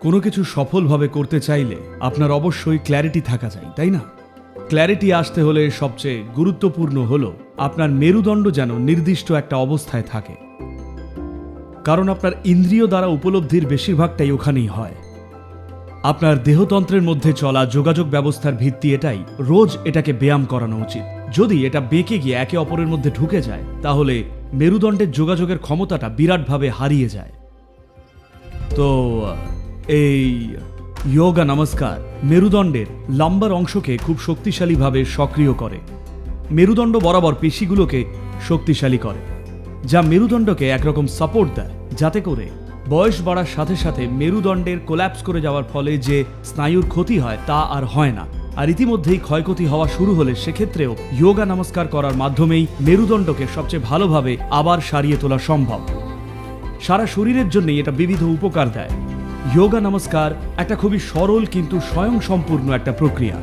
কোনো কিছু সফলভাবে করতে চাইলে আপনার অবশ্যই ক্ল্যারিটি থাকা চাই তাই না? ক্ল্যারিটি আসতে হলে সবচেয়ে গুরুত্বপূর্ণ হল আপনার মেরুদণ্ড যেন নির্দিষ্ট একটা অবস্থায় থাকে। কারণ আপনার ইন্দ্রিয় দ্বারা উপলব্ধির বেশিরভাগটাই ওখানেই হয়। আপনার দেহতন্ত্রের মধ্যে চলা যোগাযোগ ব্যবস্থার ভিত্তি এটাই, রোজ এটাকে ব্যায়াম করানো উচিত। যদি এটা বেঁকে গিয়ে একে অপরের মধ্যে ঢুকে যায়, তাহলে মেরুদণ্ডের যোগাযোগের ক্ষমতাটা বিরাটভাবে হারিয়ে যায়। তো এই যোগা নমস্কার, মেরুদণ্ডের লাম্বার অংশকে খুব শক্তিশালীভাবে সক্রিয় করে। মেরুদণ্ড বরাবর পেশিগুলোকে শক্তিশালী করে, যা মেরুদণ্ডকে একরকম সাপোর্ট দেয়, যাতে করে বয়স বাড়ার সাথে সাথে মেরুদণ্ডের কোল্যাপস করে যাওয়ার ফলে যে স্নায়ুর ক্ষতি হয় তা আর হয় না। আর ইতিমধ্যেই ক্ষয়ক্ষতি হওয়া শুরু হলে সেক্ষেত্রেও যোগা নমস্কার করার মাধ্যমেই মেরুদণ্ডকে সবচেয়ে ভালোভাবে আবার সারিয়ে তোলা সম্ভব। সারা শরীরের জন্যই এটা বিবিধ উপকার দেয়। যোগা নমস্কার একটা খুবই সরল কিন্তু স্বয়ংসম্পূর্ণ একটা প্রক্রিয়া।